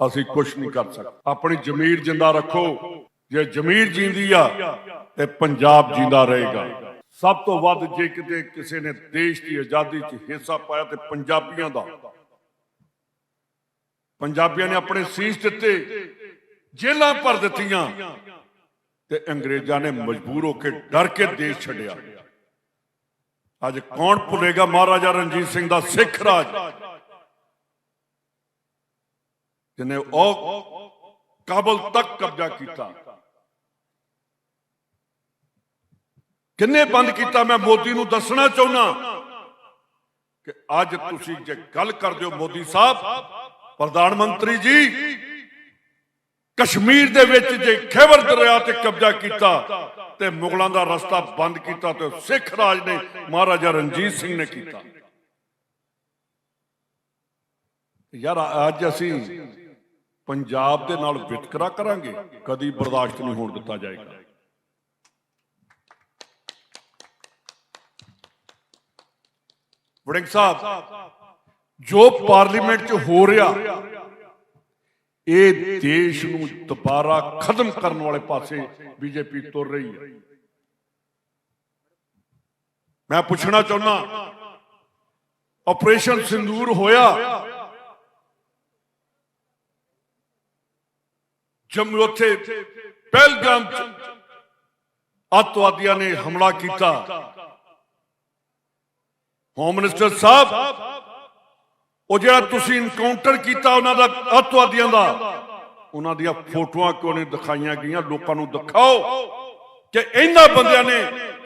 ਅਸੀਂ ਕੁਝ ਨਹੀਂ ਕਰ ਸਕਦੇ ਆਪਣੀ ਜ਼ਮੀਰ ਜਿੰਦਾ ਰੱਖੋ। ਜੇ ਜ਼ਮੀਰ ਜਿੰਦੀ ਆ, ਤੇ ਪੰਜਾਬ ਜਿੰਦਾ ਰਹੇਗਾ। ਸਭ ਤੋਂ ਵੱਧ ਜੇ ਕਿਤੇ ਕਿਸੇ ਨੇ ਦੇਸ਼ ਦੀ ਆਜ਼ਾਦੀ 'ਚ ਹਿੱਸਾ ਪਾਇਆ ਤੇ ਪੰਜਾਬੀਆਂ ਦਾ। ਪੰਜਾਬੀਆਂ ਨੇ ਆਪਣੇ ਸੀਸ ਦਿੱਤੇ ਜੇਲਾਂ ਭਰ ਦਿੱਤੀਆਂ, ਤੇ ਅੰਗਰੇਜ਼ਾਂ ਨੇ ਮਜਬੂਰ ਹੋ ਕੇ ਡਰ ਕੇ ਦੇਸ਼ ਛੱਡਿਆ। ਅੱਜ ਕੌਣ ਭੁੱਲੇਗਾ ਮਹਾਰਾਜਾ ਰਣਜੀਤ ਸਿੰਘ ਦਾ ਸਿੱਖ ਰਾਜ? ਜਿਹਨੇ ਉਹ ਕਾਬਲ ਤੱਕ ਕਬਜ਼ਾ ਕੀਤਾ। ਕਿੰਨੇ ਬੰਦ ਕੀਤਾ ਮੈਂ ਮੋਦੀ ਨੂੰ ਦੱਸਣਾ ਚਾਹੁੰਦਾ ਕਿ ਅੱਜ ਤੁਸੀਂ ਜੇ ਗੱਲ ਕਰਦੇ ਹੋ ਮੋਦੀ ਸਾਹਿਬ, ਪ੍ਰਧਾਨ ਮੰਤਰੀ ਜੀ, ਕਸ਼ਮੀਰ ਦੇ ਵਿੱਚ ਜੇ ਖੈਬਰ ਦਰਿਆ ਤੇ ਕਬਜ਼ਾ ਕੀਤਾ ਤੇ ਮੁਗਲਾਂ ਦਾ ਰਸਤਾ ਬੰਦ ਕੀਤਾ ਤੇ ਸਿੱਖ ਰਾਜ ਨੇ, ਮਹਾਰਾਜਾ ਰਣਜੀਤ ਸਿੰਘ ਨੇ ਕੀਤਾ। ਯਾਰ, ਅੱਜ ਅਸੀਂ ਪੰਜਾਬ ਦੇ ਨਾਲ ਵਿਤਕਰਾ ਕਰਾਂਗੇ, ਕਦੀ ਬਰਦਾਸ਼ਤ ਨਹੀਂ ਹੋਣ ਦਿੱਤਾ ਜਾਏਗਾ। ਵੜਿੰਗ ਸਾਹਿਬ, ਜੋ ਪਾਰਲੀਮੈਂਟ 'ਚ ਹੋ ਰਿਹਾ, ਇਹ ਦੇਸ਼ ਨੂੰ ਦੁਬਾਰਾ ਖਤਮ ਕਰਨ ਵਾਲੇ ਪਾਸੇ ਬੀਜੇਪੀ ਤੁਰ ਰਹੀ ਹੈ। ਮੈਂ ਪੁੱਛਣਾ ਚਾਹੁੰਦਾ, ਆਪਰੇਸ਼ਨ ਸਿੰਦੂਰ ਹੋਇਆ ਜੰਮੂ ਉੱਥੇ ਪਹਿਲਗਾਮ ਚ ਅੱਤਵਾਦੀਆਂ ਨੇ ਹਮਲਾ ਕੀਤਾ। ਹੋਮ ਮਿਨਿਸਟਰ ਸਾਹਿਬ, ਉਹ ਜਿਹੜਾ ਤੁਸੀਂ ਇਨਕਾਊਂਟਰ ਕੀਤਾ ਉਹਨਾਂ ਦਾ, ਅੱਤਵਾਦੀਆਂ ਦਾ, ਉਹਨਾਂ ਦੀਆਂ ਫੋਟੋਆਂ ਕਿਉਂ ਨਹੀਂ ਦਿਖਾਈਆਂ ਗਈਆਂ? ਲੋਕਾਂ ਨੂੰ ਦਿਖਾਓ ਕਿ ਇਹਨਾਂ ਬੰਦਿਆਂ ਨੇ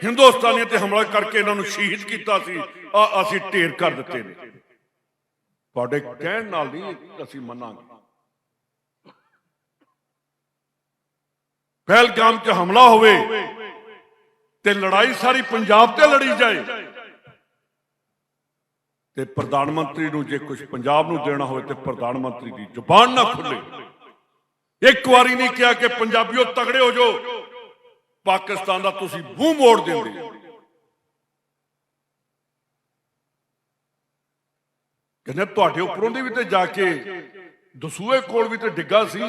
ਹਿੰਦੁਸਤਾਨੀਆਂ ਤੇ ਹਮਲਾ ਕਰਕੇ ਇਹਨਾਂ ਨੂੰ ਸ਼ਹੀਦ ਕੀਤਾ ਸੀ। ਆ ਅਸੀਂ ਢੇਰ ਕਰ ਦਿੱਤੇ ਨੇ। ਤੁਹਾਡੇ ਕਹਿਣ ਨਾਲ ਨਹੀਂ ਅਸੀਂ ਮੰਨਾਂਗੇ। ਪਹਿਲਗਾਮ 'ਚ ਹਮਲਾ ਹੋਵੇ ਤੇ ਲੜਾਈ ਸਾਰੀ ਪੰਜਾਬ ਤੇ ਲੜੀ ਜਾਏ ਤੇ ਪ੍ਰਧਾਨ ਮੰਤਰੀ ਨੂੰ ਜੇ ਕੁਝ ਪੰਜਾਬ ਨੂੰ ਦੇਣਾ ਹੋਵੇ ਤੇ ਪ੍ਰਧਾਨ ਮੰਤਰੀ ਦੀ ਜ਼ੁਬਾਨ ਨਾ ਖੁੱਲੇ। ਇੱਕ ਵਾਰੀ ਨਹੀਂ ਕਿਹਾ ਕਿ ਪੰਜਾਬੀਓ ਤਗੜੇ ਹੋ ਜਾਓ। ਪਾਕਿਸਤਾਨ ਦਾ ਤੁਸੀਂ ਮੂੰਹ ਮੋੜ ਦਿੰਦੇ ਕਹਿੰਦੇ ਤੁਹਾਡੇ ਉੱਪਰੋਂ ਦੀ ਵੀ ਤੇ ਜਾ ਕੇ ਦਸੂਏ ਕੋਲ ਵੀ ਤੇ ਡਿੱਗਾ ਸੀ।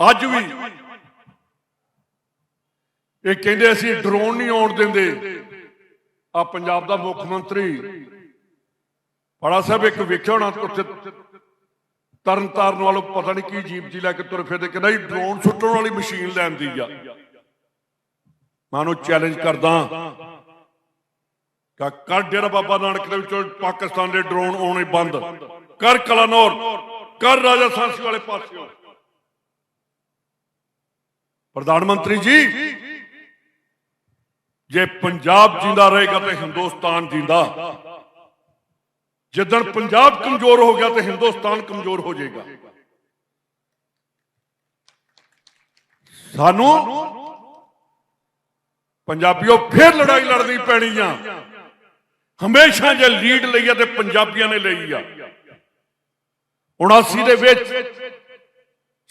ਅੱਜ ਵੀ ਇਹ ਕਹਿੰਦੇ ਅਸੀਂ ਡਰੋਨ ਨਹੀਂ ਆਉਣ ਦਿੰਦੇ। ਆ ਪੰਜਾਬ ਦਾ ਮੁੱਖ ਮੰਤਰੀ ਬੜਾ ਸਾਹਿਬ ਇੱਕ ਵੇਖਿਆ ਹੋਣਾ ਉੱਥੇ ਤਰਨ ਤਾਰਨ ਵਾਲੋਂ, ਪਤਾ ਨਹੀਂ ਕੀ ਜੀਪ ਜੀ ਲੈ ਕੇ ਤੁਰ ਫਿਰਦੇ, ਕਹਿੰਦਾ ਜੀ ਡਰੋਨ ਸੁੱਟਣ ਵਾਲੀ ਮਸ਼ੀਨ ਲੈਂਦੀ ਆ। ਮੈਂ ਉਹਨੂੰ ਚੈਲੰਜ ਕਰਦਾ ਕਿ ਕਰ ਡੇਰਾ ਬਾਬਾ ਨਾਨਕ ਦੇ ਵਿੱਚੋਂ ਪਾਕਿਸਤਾਨ ਦੇ ਡਰੋਨ ਆਉਣੇ ਬੰਦ। ਕਰ ਕਲਾਨੌਰ, ਕਰ ਰਾਜਾ ਵਾਲੇ ਪਾਸਿਓਂ। ਪ੍ਰਧਾਨ ਮੰਤਰੀ ਜੀ, ਜੇ ਪੰਜਾਬ ਜਿੰਦਾ ਰਹੇਗਾ ਤੇ ਹਿੰਦੁਸਤਾਨ ਜਿੰਦਾ। ਜਿੱਦਣ ਪੰਜਾਬ ਕਮਜ਼ੋਰ ਹੋ ਗਿਆ ਤੇ ਹਿੰਦੁਸਤਾਨ ਕਮਜ਼ੋਰ ਹੋ ਜਾਏਗਾ। ਸਾਨੂੰ ਪੰਜਾਬੀਓ ਫੇਰ ਲੜਾਈ ਲੜਨੀ ਪੈਣੀ ਆ। ਹਮੇਸ਼ਾ ਜੇ ਲੀਡ ਲਈ ਆ ਤੇ ਪੰਜਾਬੀਆਂ ਨੇ ਲਈ ਆ। 79 ਦੇ ਵਿੱਚ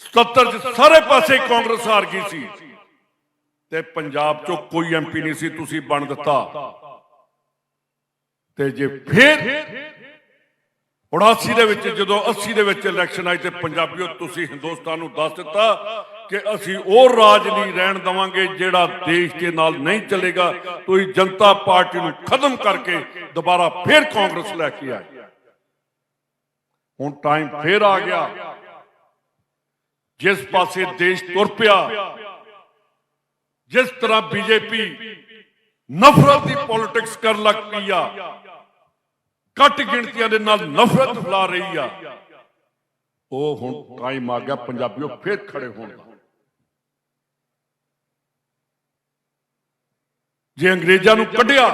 77 ਚ ਸਾਰੇ ਪਾਸੇ ਕਾਂਗਰਸ ਹਾਰ ਗਈ ਸੀ। ਤੇ ਪੰਜਾਬ ਚੋਂ ਕੋਈ ਐਮਪੀ ਨਹੀਂ ਸੀ, ਤੁਸੀਂ ਬਣ ਦਿੱਤਾ। ਤੇ ਜੇ ਫਿਰ 79 ਦੇ ਵਿੱਚ, ਜਦੋਂ 80 ਦੇ ਵਿੱਚ ਇਲੈਕਸ਼ਨ ਆਈ ਤੇ ਪੰਜਾਬੀਓ, ਤੁਸੀਂ ਹਿੰਦੁਸਤਾਨ ਨੂੰ ਦੱਸ ਦਿੱਤਾ ਕਿ ਅਸੀਂ ਉਹ ਰਾਜ ਨਹੀਂ ਰਹਿਣ ਦਵਾਂਗੇ ਜਿਹੜਾ ਦੇਸ਼ ਦੇ ਨਾਲ ਨਹੀਂ ਚੱਲੇਗਾ। ਤੁਸੀਂ ਜਨਤਾ ਪਾਰਟੀ ਨੂੰ ਖਤਮ ਕਰਕੇ ਦੁਬਾਰਾ ਫਿਰ ਕਾਂਗਰਸ ਲੈ ਕੇ ਆਏ। ਹੁਣ ਟਾਈਮ ਫੇਰ ਆ ਗਿਆ। ਜਿਸ ਪਾਸੇ ਦੇਸ਼ ਤੁਰ ਪਿਆ, ਜਿਸ ਤਰ੍ਹਾਂ ਬੀਜੇਪੀ ਨਫ਼ਰਤ ਦੀ ਪੋਲਿਟਿਕਸ ਕਰਨ ਲੱਗ ਪਈ ਆ ਕੱਟ ਗਿਣਤੀਆਂ ਦੇ ਨਾਲ ਨਫ਼ਰਤ ਫੈਲਾ ਰਹੀ ਆ, ਉਹ ਹੁਣ ਟਾਈਮ ਆ ਗਿਆ ਪੰਜਾਬੀਓ ਫੇਰ ਖੜੇ ਹੋਣ ਦਾ। ਜੇ ਅੰਗਰੇਜ਼ਾਂ ਨੂੰ ਕੱਢਿਆ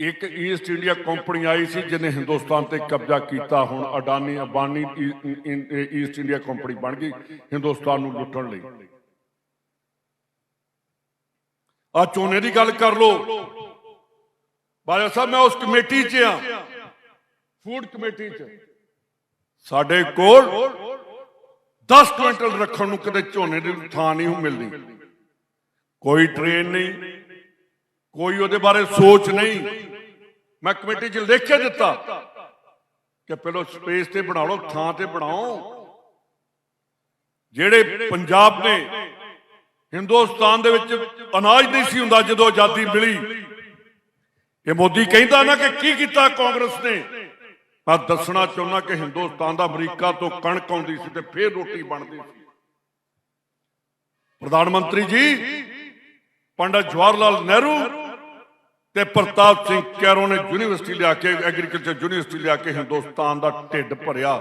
ਇੱਕ East India company I C ਜਿਹਨੇ ਹਿੰਦੁਸਤਾਨ ਤੇ ਕਬਜ਼ਾ ਕੀਤਾ ਹੁਣ Adani Ambani East India company ਬਣ ਗਈ ਹਿੰਦੁਸਤਾਨ ਨੂੰ ਲੁੱਟਣ ਲਈ। ਆ ਚੋਣੇ ਦੀ ਗੱਲ ਕਰ ਲੋ ਬਾਜਾ ਸਾਹਿਬ, ਮੈਂ ਉਸ ਕਮੇਟੀ 'ਚ ਆ। ਫੂਡ ਕਮੇਟੀ 'ਚ। ਸਾਡੇ ਕੋਲ 10 ਕੁਇੰਟਲ ਰੱਖਣ ਨੂੰ ਕਦੇ ਝੋਨੇ ਦੀ ਥਾਂ ਨਹੀਂ ਮਿਲਦੀ ਕੋਈ ਟ੍ਰੇਨ ਨਹੀਂ। ਕੋਈ ਉਹਦੇ ਬਾਰੇ ਸੋਚ ਨਹੀਂ। ਮੈਂ ਕਮੇਟੀ 'ਚ ਲਿਖ ਕੇ ਦਿੱਤਾ ਕਿ ਪਹਿਲੋ ਸਪੇਸ ਤੇ ਬਣਾ ਲਓ ਥਾਂ ਤੇ ਬਣਾਓ। ਜਿਹੜੇ ਪੰਜਾਬ ਨੇ ਹਿੰਦੁਸਤਾਨ ਦੇ ਵਿੱਚ ਅਨਾਜ ਨਹੀਂ ਸੀ ਹੁੰਦਾ ਜਦੋਂ ਆਜ਼ਾਦੀ ਮਿਲੀ। ਇਹ ਮੋਦੀ ਕਹਿੰਦਾ ਨਾ ਕਿ ਕੀ ਕੀਤਾ ਕਾਂਗਰਸ ਨੇ? ਮੈਂ ਦੱਸਣਾ ਚਾਹੁੰਦਾ ਕਿ ਹਿੰਦੁਸਤਾਨ ਦਾ ਅਮਰੀਕਾ ਤੋਂ ਕਣਕ ਆਉਂਦੀ ਸੀ ਤੇ ਫੇਰ ਰੋਟੀ ਬਣਦੀ ਸੀ। ਪ੍ਰਧਾਨ ਮੰਤਰੀ ਜੀ, ਪੰਡਤ ਜਵਾਹਰ ਲਾਲ ਨਹਿਰੂ ਤੇ ਪ੍ਰਤਾਪ ਸਿੰਘ ਕੈਰੋ ਨੇ ਯੂਨੀਵਰਸਿਟੀ ਲਿਆ ਕੇ ਐਗਰੀਕਲਚਰ ਯੂਨੀਵਰਸਿਟੀ ਲਿਆ ਕੇ ਹਿੰਦੁਸਤਾਨ ਦਾ ਢਿੱਡ ਭਰਿਆ।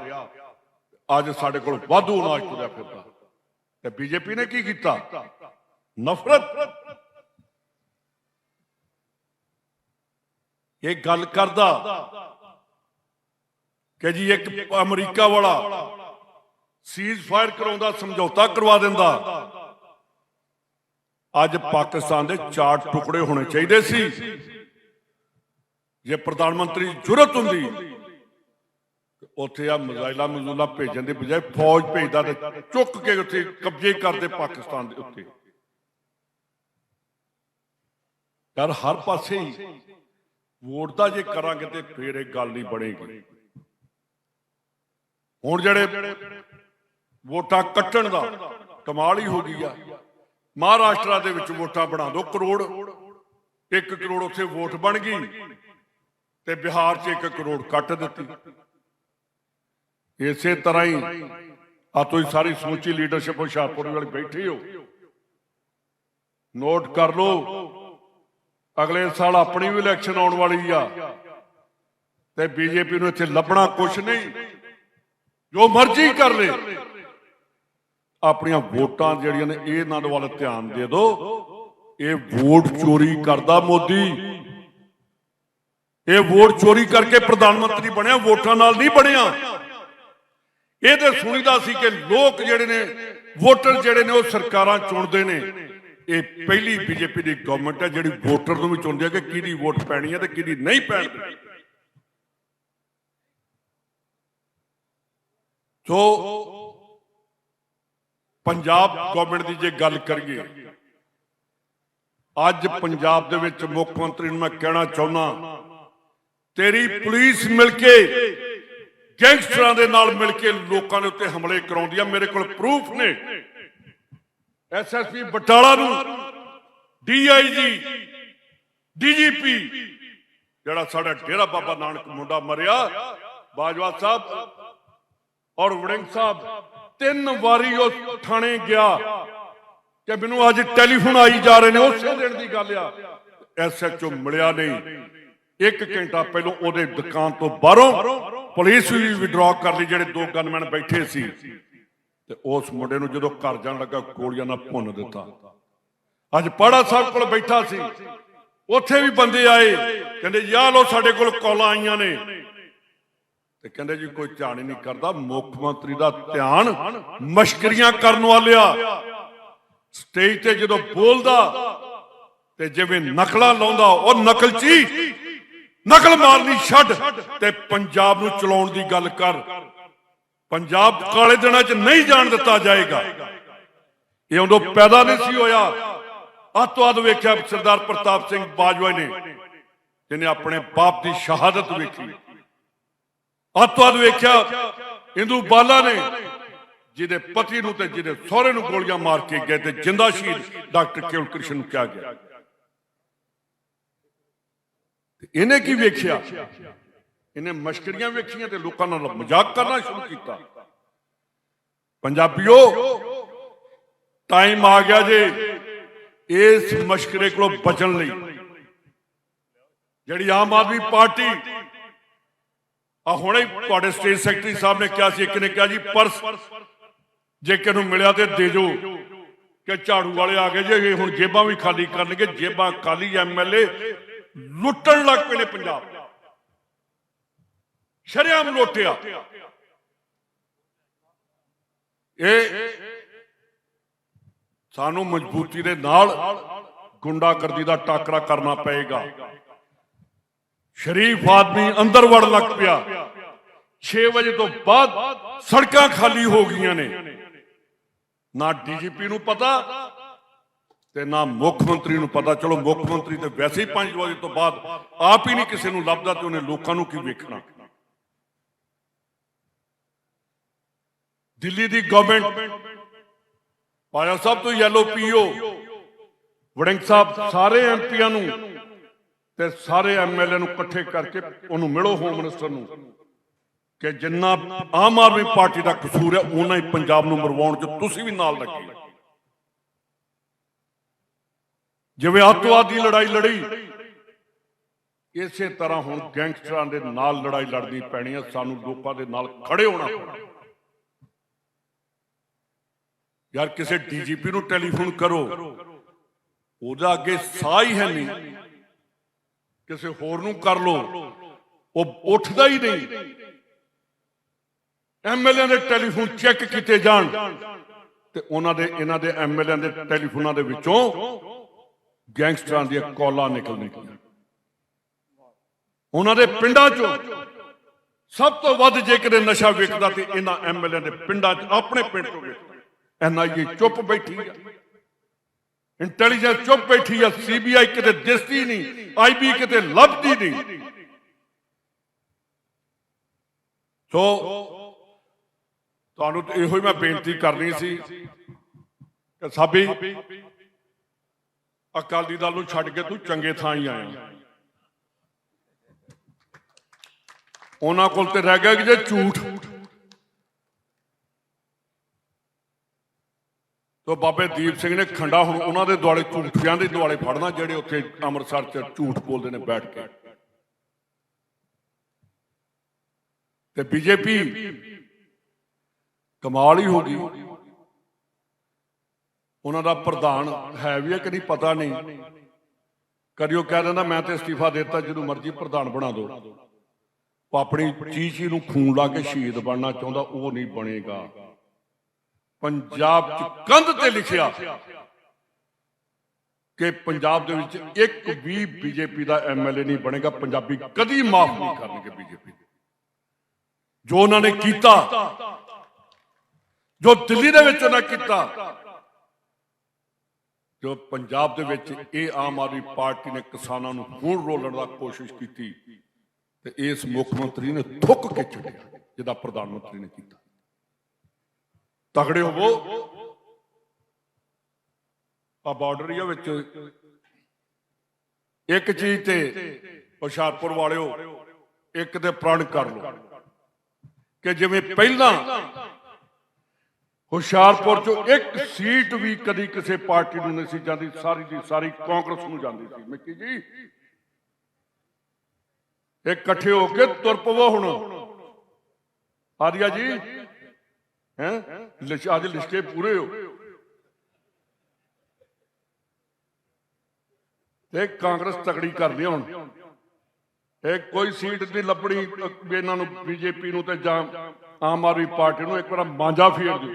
ਅੱਜ ਸਾਡੇ ਕੋਲ ਵਾਧੂ ਅਨਾਜ ਤੁਰਿਆ ਫਿਰਦਾ। ਤੇ ਬੀਜੇਪੀ ਨੇ ਕੀ ਕੀਤਾ? ਨਫ਼ਰਤ। ਇਹ ਗੱਲ ਕਰਦਾ ਕਿ ਜੀ ਇੱਕ ਅਮਰੀਕਾ ਵਾਲਾ ਸੀਜ਼ ਫਾਇਰ ਕਰਾਉਂਦਾ, ਸਮਝੌਤਾ ਕਰਵਾ ਦਿੰਦਾ। ਅੱਜ ਪਾਕਿਸਤਾਨ ਦੇ ਚਾਰ ਟੁਕੜੇ ਹੋਣੇ ਚਾਹੀਦੇ ਸੀ। ਜੇ ਪ੍ਰਧਾਨ ਮੰਤਰੀ ਦੀ ਹੁੰਦੀ, ਉੱਥੇ ਆ ਮਜ਼ਾਇਲਾ ਮਜ਼ੂਲਾ ਭੇਜਣ ਦੇ ਬਜਾਏ ਫੌਜ ਭੇਜਦਾ ਤੇ ਚੁੱਕ ਕੇ ਉੱਥੇ ਕਬਜ਼ੇ ਕਰਦੇ ਪਾਕਿਸਤਾਨ ਦੇ ਉੱਤੇ। ਯਾਰ ਹਰ ਪਾਸੇ ਹੀ ਵੋਟ ਦਾ ਜੇ ਕਰਾਂਗੇ ਤੇ ਫੇਰ ਇਹ ਗੱਲ ਨਹੀਂ ਬਣੇਗੀ। ਹੁਣ ਜਿਹੜੇ ਵੋਟਾਂ ਕੱਟਣ ਦਾ ਕਮਾਲ ਹੀ ਹੋ ਗਈ ਆ। ਮਹਾਰਾਸ਼ਟਰ ਦੇ ਵਿੱਚ ਵੋਟਾਂ ਬਣਾ ਦਿਓ ਕਰੋੜ। 1 ਕਰੋੜ ਉੱਥੇ ਵੋਟ ਬਣ ਗਈ ਤੇ ਬਿਹਾਰ 'ਚ 1 ਕਰੋੜ ਕੱਟ ਦਿੱਤੀ। ਇਸੇ ਤਰ੍ਹਾਂ ਹੀ ਆ ਤੁਸੀਂ ਸਾਰੀ ਸਮੁੱਚੀ ਲੀਡਰਸ਼ਿਪ ਹੁਸ਼ਿਆਰਪੁਰ ਵਾਲੀ ਬੈਠੀ ਹੋ। ਨੋਟ ਕਰ ਲਓ, ਅਗਲੇ ਸਾਲ ਆਪਣੀ ਵੀ ਇਲੈਕਸ਼ਨ ਆਉਣ ਵਾਲੀ ਆ ਤੇ ਬੀਜੇਪੀ ਨੂੰ ਇੱਥੇ ਲੱਭਣਾ ਕੁਛ ਨਹੀਂ। ਜੋ ਮਰਜ਼ੀ ਕਰ ਲੈ। ਆਪਣੀਆਂ ਵੋਟਾਂ ਜਿਹੜੀਆਂ ਨੇ ਇਹਨਾਂ ਦੇ ਵੱਲ ਧਿਆਨ ਦੇ ਦਿਓ ਇਹ ਵੋਟ ਚੋਰੀ ਕਰਦਾ ਮੋਦੀ। ਇਹ ਵੋਟ ਚੋਰੀ ਕਰਕੇ ਪ੍ਰਧਾਨ ਮੰਤਰੀ ਬਣਿਆ, ਵੋਟਾਂ ਨਾਲ ਨਹੀਂ ਬਣਿਆ। ਇਹ ਤੇ ਸੁਣੀਦਾ ਸੀ ਕਿ ਲੋਕ ਜਿਹੜੇ ਨੇ, ਵੋਟਰ ਜਿਹੜੇ ਨੇ ਉਹ ਸਰਕਾਰਾਂ ਚੁਣਦੇ ਨੇ। ਇਹ ਪਹਿਲੀ ਬੀਜੇਪੀ ਦੀ ਗਵਰਨਮੈਂਟ ਹੈ, ਜਿਹੜੀ ਵੋਟਰ ਨੂੰ ਵੀ ਚੁਣਦੀ ਹੈ ਕਿ ਕਿਹਦੀ ਵੋਟ ਪੈਣੀ ਹੈ ਤੇ ਕਿਹਦੀ ਨਹੀਂ ਪੈਣੀ। ਸੋ ਪੰਜਾਬ ਗਵਰਨਮੈਂਟ ਦੀ ਜੇ ਗੱਲ ਕਰੀਏ, ਅੱਜ ਪੰਜਾਬ ਦੇ ਵਿੱਚ ਮੁੱਖ ਮੰਤਰੀ ਨੂੰ ਮੈਂ ਕਹਿਣਾ ਚਾਹੁੰਦਾ, ਤੇਰੀ ਪੁਲਿਸ ਮਿਲ ਕੇ, ਗੈਂਗਸਟਰਾਂ ਦੇ ਨਾਲ ਮਿਲ ਕੇ ਲੋਕਾਂ ਦੇ ਉੱਤੇ ਹਮਲੇ ਕਰਾਉਂਦੀ ਆ, ਮੇਰੇ ਕੋਲ ਪ੍ਰੂਫ ਨੇ। ਐਸਐਸਪੀ ਬਟਾਲਾ ਨੂੰ ਡੀਆਈਜੀ ਡੀਜੀਪੀ ਜਿਹੜਾ ਸਾਡਾ ਡੇਰਾ ਬਾਬਾ ਨਾਨਕ ਮੁੰਡਾ ਮਰਿਆ, ਬਾਜਵਾ ਸਾਹਿਬ ਔਰ ਵੜਿੰਗ ਸਾਹਿਬ ਤਿੰਨ ਵਾਰੀ ਉਹ ਥਾਣੇ ਗਿਆ ਕਿ ਮੈਨੂੰ ਅੱਜ ਟੈਲੀਫੋਨ ਆਈ ਜਾ ਰਹੇ ਨੇ, ਉਸੇ ਦਿਨ ਦੀ ਗੱਲ ਆ। ਐਸਐਚਓ ਮਿਲਿਆ ਨਹੀਂ। ਇੱਕ ਘੰਟਾ ਪਹਿਲਾਂ ਉਹਦੇ ਦੁਕਾਨ ਤੋਂ ਬਾਹਰੋਂ ਪੁਲਿਸ ਵੀ ਵਿਡਰਾ ਕਰ ਲਈ, ਜਿਹੜੇ ਦੋ ਗਨਮੈਨ ਬੈਠੇ ਸੀ। ਤੇ ਉਸ ਮੁੰਡੇ ਨੂੰ ਜਦੋਂ ਘਰ ਜਾਣ ਲੱਗਾ, ਗੋਲੀਆਂ ਨਾਲ ਭੁੰਨ ਦਿੱਤਾ। ਅੱਜ ਪਾੜਾ ਸਾਹਿਬ ਕੋਲ ਬੈਠਾ ਸੀ। ਉੱਥੇ ਵੀ ਬੰਦੇ ਆਏ, ਕਹਿੰਦੇ, ਯਾਰ ਲੋ ਸਾਡੇ ਕੋਲ ਕਾਲਾਂ ਆਈਆਂ ਨੇ। ਤੇ ਕਹਿੰਦੇ ਜੀ ਕੋਈ ਧਿਆਨ ਹੀ ਨਹੀਂ ਕਰਦਾ, ਮੁੱਖ ਮੰਤਰੀ ਦਾ ਧਿਆਨ ਮਸ਼ਕਰੀਆਂ ਕਰਨ ਵਾਲਿਆ। ਸਟੇਜ ਤੇ ਜਦੋਂ ਬੋਲਦਾ ਤੇ ਜਿਵੇਂ ਨਕਲਾਂ ਲਾਉਂਦਾ, ਉਹ ਨਕਲਚੀ ਨਕਲ ਮਾਰਨੀ ਛੱਡ ਤੇ ਪੰਜਾਬ ਨੂੰ ਚਲਾਉਣ ਦੀ ਗੱਲ ਕਰ। ਪੰਜਾਬ ਕਾਲੇ ਦਿਨਾਂ 'ਚ ਨਹੀਂ ਜਾਣ ਦਿੱਤਾ ਜਾਏਗਾ। ਇਹ ਉਦੋਂ ਪੈਦਾ ਨਹੀਂ ਸੀ ਹੋਇਆ। ਅੱਤਵਾਦ ਵੇਖਿਆ ਸਰਦਾਰ ਪ੍ਰਤਾਪ ਸਿੰਘ ਬਾਜਵਾ ਨੇ, ਜਿਹਨੇ ਆਪਣੇ ਬਾਪ ਦੀ ਸ਼ਹਾਦਤ ਵੇਖੀ। ਅੱਤਵਾਦ ਵੇਖਿਆ, ਇੰਦੂ ਬਾਲਾ ਨੇ ਜਿਹਦੇ ਪਤੀ ਨੂੰ ਤੇ ਜਿਹਦੇ ਸਹੁਰੇ ਨੂੰ ਗੋਲੀਆਂ ਮਾਰ ਕੇ ਗਏ ਤੇ ਜਿੰਦਾ ਸ਼ਹੀਦ ਡਾਕਟਰ ਕੇਵਲ ਕ੍ਰਿਸ਼ਨ ਨੂੰ ਕਿਹਾ ਗਿਆ। ਇਹਨੇ ਕੀ ਵੇਖਿਆ? ਇਹਨੇ ਮਸ਼ਕਰੀਆਂ ਵੇਖੀਆਂ ਤੇ ਲੋਕਾਂ ਨਾਲ ਮਜ਼ਾਕ ਕਰਨਾ ਸ਼ੁਰੂ ਕੀਤਾ। ਪੰਜਾਬੀਓ ਟਾਈਮ ਆ ਗਿਆ ਜੇ ਇਸ ਮਸ਼ਕਰੇ ਕੋਲੋਂ ਬਚਣ ਲਈ। ਜਿਹੜੀ ਆਮ ਆਦਮੀ ਪਾਰਟੀ ਆ ਹੁਣੇ ਤੁਹਾਡੇ ਸਟੇਟ ਸੈਕਟਰੀ ਸਾਹਿਬ ਨੇ ਕਿਹਾ ਸੀ, ਇੱਕ ਨੇ ਕਿਹਾ ਜੀ, ਪਰਸ ਜੇ ਕਿਨੂੰ ਮਿਲਿਆ ਤੇ ਦੇ ਜੋ ਕਿ ਝਾੜੂ ਵਾਲੇ ਆ ਗਏ ਜੇ ਹੁਣ ਜੇਬਾਂ ਵੀ ਖਾਲੀ ਕਰਨਗੇ, ਜੇਬਾਂ ਖਾਲੀ ਐਮਐਲਏ ਲੁੱਟਣ ਲੱਗ ਪਏ ਨੇ ਪੰਜਾਬ। ਸ਼ਰਿਆਮ ਲੁੱਟਿਆ। ਇਹ ਸਾਨੂੰ ਮਜ਼ਬੂਤੀ ਦੇ ਨਾਲ ਗੁੰਡਾਗਰਦੀ ਦਾ ਟਾਕਰਾ ਕਰਨਾ ਪਏਗਾ। ਸ਼ਰੀਫ ਆਦਮੀ ਅੰਦਰ ਵੜਨ ਲੱਗ ਪਿਆ। 6 ਵਜੇ ਤੋਂ ਬਾਅਦ ਸੜਕਾਂ ਖਾਲੀ ਹੋ ਗਈਆਂ ਨੇ। ਨਾ ਡੀਜੀਪੀ ਨੂੰ ਪਤਾ ਤੇ ਨਾ ਮੁੱਖ ਮੰਤਰੀ ਨੂੰ ਪਤਾ। ਚਲੋ, ਮੁੱਖ ਮੰਤਰੀ ਤੇ ਵੈਸੇ ਹੀ 5 ਵਜੇ ਤੋਂ ਬਾਅਦ ਆਪ ਹੀ ਨਹੀਂ ਕਿਸੇ ਨੂੰ ਲੱਭਦਾ ਤੇ ਉਹਨੇ ਲੋਕਾਂ ਨੂੰ ਕੀ ਵੇਖਣਾ। ਦਿੱਲੀ ਦੀ ਗਵਰਨਮੈਂਟ ਪਾਇਆ ਸਾਹਿਬ ਤੋਂ ਯੈਲੋ ਪੀਓ ਵੜਿੰਗ ਸਾਹਿਬ, ਸਾਰੇ ਐਮਪੀਆਂ ਨੂੰ ਤੇ ਸਾਰੇ ਐਮਐਲਏ ਨੂੰ ਇਕੱਠੇ ਕਰਕੇ ਉਹਨੂੰ ਮਿਲੋ ਹੋਮ ਮਿਨਿਸਟਰ ਨੂੰ ਕਿ ਜਿੰਨਾ ਆਮ ਆਦਮੀ ਪਾਰਟੀ ਦਾ ਕਸੂਰ ਹੈ ਉਹਨਾਂ ਹੀ ਪੰਜਾਬ ਨੂੰ ਮਰਵਾਉਣ 'ਚ ਤੁਸੀਂ ਵੀ ਨਾਲ ਲੱਗੇ। ਜਿਵੇਂ ਅੱਤਵਾਦ ਦੀ ਲੜਾਈ ਲੜੀ, ਇਸੇ ਤਰ੍ਹਾਂ ਹੁਣ ਗੈਂਗਸਟਰਾਂ ਦੇ ਨਾਲ ਲੜਾਈ ਲੜਨੀ ਪੈਣੀ ਹੈ, ਸਾਨੂੰ ਲੋਕਾਂ ਦੇ ਨਾਲ ਖੜੇ ਹੋਣਾ ਯਾਰ ਕਿਸੇ ਡੀਜੀਪੀ ਨੂੰ ਟੈਲੀਫੋਨ ਕਰੋ, ਉਹਦਾ ਅੱਗੇ ਸਾਹ ਹੀ ਹੈ ਨਹੀਂ। ਕਿਸੇ ਹੋਰ ਨੂੰ ਕਰ ਲੋ ਉਹ ਉੱਠਦਾ ਹੀ ਨਹੀਂ। ਐਮਐਲਏ ਦੇ ਟੈਲੀਫੋਨ ਚੈੱਕ ਕੀਤੇ ਜਾਣ ਤੇ ਉਹਨਾਂ ਦੇ, ਇਹਨਾਂ ਦੇ ਐਮਐਲਏ ਦੇ ਟੈਲੀਫੋਨਾਂ ਦੇ ਵਿੱਚੋਂ ਗੈਂਗਸਟਰਾਂ ਦੀਆਂ ਕਾਲਾਂ ਨਿਕਲਣਗੀਆਂ ਉਹਨਾਂ ਦੇ ਪਿੰਡਾਂ 'ਚੋਂ ਸਭ ਤੋਂ ਵੱਧ ਜੇਕਰ ਕਿਤੇ ਨਸ਼ਾ ਵਿਕਦਾ ਤੇ ਇਹਨਾਂ ਐਮਐਲਏ ਦੇ ਪਿੰਡਾਂ 'ਚ, ਆਪਣੇ ਪਿੰਡ 'ਚੋਂ ਵਿਕਦਾ ਐਨਆਈਏ ਚੁੱਪ ਬੈਠੀ ਆ। ਇੰਟੈਲੀਜੈਂਸ ਚੁੱਪ ਬੈਠੀ ਆ ਸੀਬੀਆਈ ਕਿਤੇ ਦਿਸਦੀ ਨਹੀਂ ਆਈਬੀ ਕਿਤੇ ਲੱਭਦੀ ਨਹੀਂ। ਸੋ, ਤੁਹਾਨੂੰ ਇਹੋ ਹੀ ਮੈਂ ਬੇਨਤੀ ਕਰਨੀ ਸੀ ਕਿ ਸਾਬੀ, ਅਕਾਲੀ ਦਲ ਨੂੰ ਛੱਡ ਕੇ ਤੂੰ ਚੰਗੇ ਥਾਂ ਹੀ ਆਇਆ। ਉਹਨਾਂ ਕੋਲ ਤੇ ਰਹਿ ਗਿਆ ਕਿ ਜੇ ਝੂਠ। ਤੋ ਬਾਬੇ ਦੀਪ ਸਿੰਘ ਨੇ ਖੰਡਾ ਹੁਣ ਉਹਨਾਂ ਦੇ ਦੁਆਲੇ ਝੂਠਿਆਂ ਦੇ ਦੁਆਲੇ ਫੜਨਾ, ਜਿਹੜੇ ਉੱਥੇ ਅੰਮ੍ਰਿਤਸਰ 'ਚ ਝੂਠ ਬੋਲਦੇ ਨੇ ਬੈਠ ਕੇ। ਤੇ ਬੀਜੇਪੀ ਕਮਾਲ ਹੀ ਹੋ ਗਈ। ਉਹਨਾਂ ਦਾ ਪ੍ਰਧਾਨ ਹੈ ਵੀ ਹੈ ਕਿ ਨਹੀਂ ਪਤਾ ਨਹੀਂ। ਕਰਿਓ ਕਹਿ ਦਿੰਦਾ, ਮੈਂ ਤੇ ਅਸਤੀਫਾ ਦਿੱਤਾ, ਜਿਹਨੂੰ ਮਰਜ਼ੀ ਪ੍ਰਧਾਨ ਬਣਾ ਦਿਓ। ਉਹ ਆਪਣੀ ਚੀਚੀ ਨੂੰ ਖੂਨ ਲਾ ਕੇ ਸ਼ਹੀਦ ਬਣਨਾ ਚਾਹੁੰਦਾ, ਉਹ ਨਹੀਂ ਬਣੇਗਾ। ਪੰਜਾਬ ਚ ਕੰਧ ਤੇ ਲਿਖਿਆ ਕਿ ਪੰਜਾਬ ਦੇ ਵਿੱਚ ਇੱਕ ਵੀ ਬੀਜੇਪੀ ਦਾ ਐਮਐਲਏ ਨਹੀਂ ਬਣੇਗਾ, ਪੰਜਾਬੀ ਕਦੀ ਮਾਫ ਨਹੀਂ ਕਰਨਗੇ ਬੀਜੇਪੀ ਜੋ ਉਹਨਾਂ ਨੇ ਕੀਤਾ, ਜੋ ਦਿੱਲੀ ਦੇ ਵਿੱਚ ਉਹਨਾਂ ਕੀਤਾ, ਜੋ ਪੰਜਾਬ ਦੇ ਵਿੱਚ ਇਹ ਆਮ ਆਦਮੀ ਪਾਰਟੀ ਨੇ ਕਿਸਾਨਾਂ ਨੂੰ ਹੁਣ ਰੋਲਣ ਦਾ ਕੋਸ਼ਿਸ਼ ਕੀਤੀ, ਤੇ ਇਸ ਮੁੱਖ ਮੰਤਰੀ ਨੇ ਥੁੱਕ ਕੇ ਛੱਡਿਆ, ਜਿਹਦਾ ਪ੍ਰਧਾਨ ਮੰਤਰੀ ਨੇ ਕੀਤਾ। ਤਗੜੇ ਹੋਵੋ। ਆ ਬਾਰਡਰ ਏਰੀਆ ਵਿੱਚ। ਇੱਕ ਚੀਜ਼ ਤੇ ਹੁਸ਼ਿਆਰਪੁਰ ਵਾਲਿਓ, ਇੱਕ ਤੇ ਪ੍ਰਣ ਕਰ ਲਓ। ਕਿ ਜਿਵੇਂ ਪਹਿਲਾਂ ਹੁਸ਼ਿਆਰਪੁਰ ਚੋਂ ਇੱਕ ਸੀਟ ਵੀ ਕਦੀ ਕਿਸੇ ਪਾਰਟੀ ਨੂੰ ਨਹੀਂ ਸੀ ਜਾਂਦੀ, ਸਾਰੀ ਦੀ ਸਾਰੀ ਕਾਂਗਰਸ ਨੂੰ ਜਾਂਦੀ ਸੀ। ਮਿੱਕੀ ਜੀ ਇਹ ਇਕੱਠੇ ਹੋ ਕੇ ਤੁਰ ਪਵੋ ਹੁਣ। ਆਦੀਆ ਜੀ ਹੈ? ਅੱਜ ਲਿਸਟੇ ਪੂਰੇ ਹੋ। ਤੇ ਕਾਂਗਰਸ ਤਕੜੀ ਕਰਦੀ ਆ ਹੁਣ। ਇਹ ਕੋਈ ਸੀਟ ਨਹੀਂ ਲੱਭਣੀ ਇਹਨਾਂ ਨੂੰ ਬੀਜੇਪੀ ਨੂੰ ਤੇ ਜਾਂ ਆਮ ਆਦਮੀ ਪਾਰਟੀ ਨੂੰ ਇੱਕ ਵਾਰ ਮਾਂਜਾ ਫੇਰ ਦਿਓ।